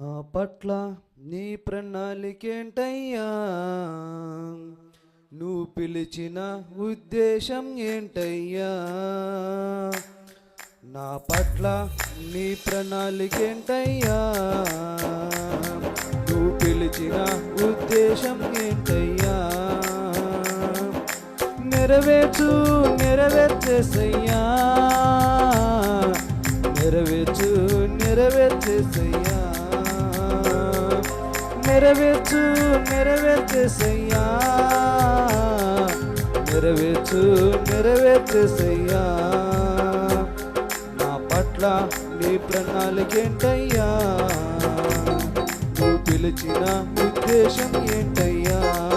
నా పట్ల నీ ప్రణాళికేంటయ్యా? నువ్వు పిలిచిన ఉద్దేశం ఏంటయ్యా? నా పట్ల నీ ప్రణాళికేంటయ్యా? నువ్వు పిలిచిన ఉద్దేశం ఏంటయ్యా? నెరవేర్చు నెరవేర్చేసయ్యా. నెరవేర్చు నెరవేర్చేసయ్యా. నెరవేర్చు నెరవేర్చేసయ్యా. నెరవేర్చు నెరవేర్చేసయ్యా. నా పట్ల నీ ప్రణాళికేంటయ్యా? నువ్వు పిలిచిన ఉద్దేశం ఏంటయ్యా?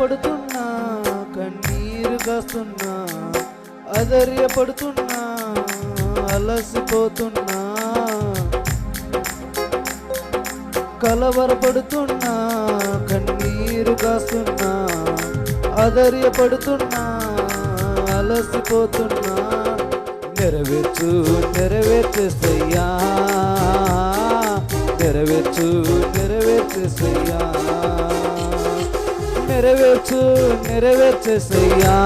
పడుతున్నా కన్నీరు కాస్తున్నా అధైర్యపడుతున్నా అలసిపోతున్నా కలవరపడుతున్నా కన్నీరు కాస్తున్నా అధైర్యపడుతున్నా అలసిపోతున్నా. నెరవేర్చు నెరవేర్చేసయ్యా. నెరవేర్చు నెరవేర్చేసయ్యా. నెరవేర్చు నెరవేర్చేసయ్యా.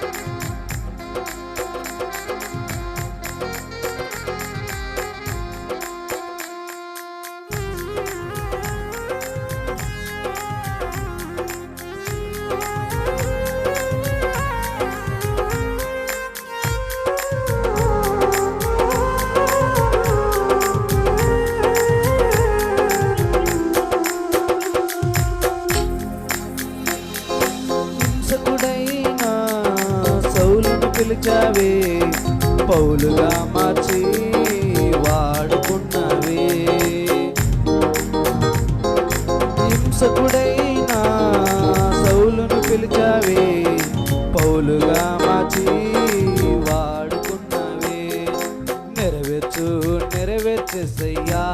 హింసకుడైన మార్చవే పౌలుగా మార్చి వాడుకున్నవే. హింసకుడైన సౌలును పిలిచావే పౌలుగా మార్చి వాడుకున్నవే. నెరవేర్చు నెరవేర్చేసయ్యా.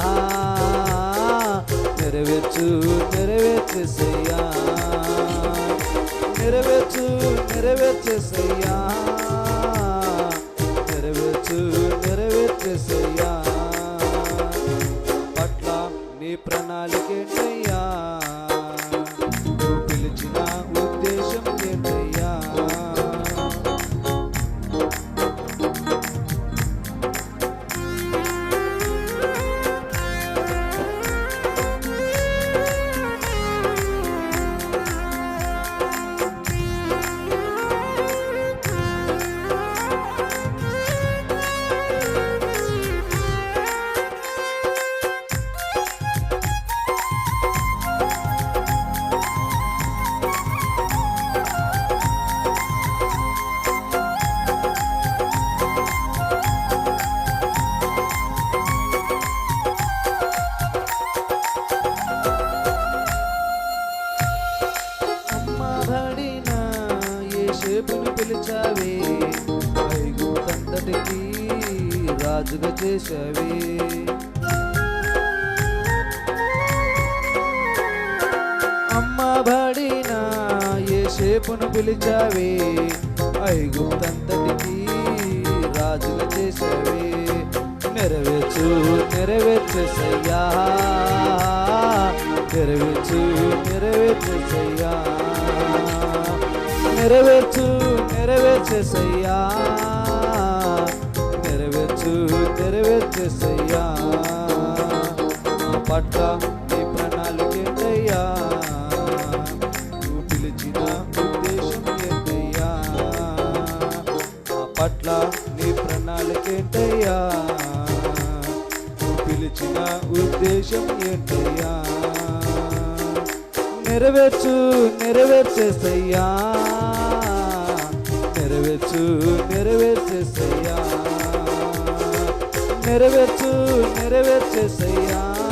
నెరవేర్చు నెరవేర్చేసయ్యా. నెరవేర్చు నెరవేర్చేసయ్యా. నెరవేర్చేసయ్యా చేశావే పిలిచావే ఐగుప్తంతటికి రాజుగా చేశావే. అమ్మ బడిన ఏ షేపును పిలిచావే ఐగుప్తంతటికి రాజుగా చేశావే. నెరవేర్చు నెరవేర్చేసయ్యా నెరవేర్చు నెరవేర్చేసయ్యా. నెరవేర్చు నెరవేర్చేసయ్యా. నెరవేర్చు నెరవేర్చేసయ్యా. నా పట్ల నీ ప్రణాళిక ఏంటయ్యా నువ్వు పిలిచిన ఉద్దేశం ఏంటయ్యా నా పట్ల నీ ప్రణాళిక ఏంటయ్యా నువ్వు పిలిచిన ఉద్దేశం ఏంటయ్యా నెరవేర్చు నెరవేర్చేసయ్యా. నెరవేర్చు నెరవేర్చేసయ్యా. నెరవేర్చు నెరవేర్చేసయ్యా.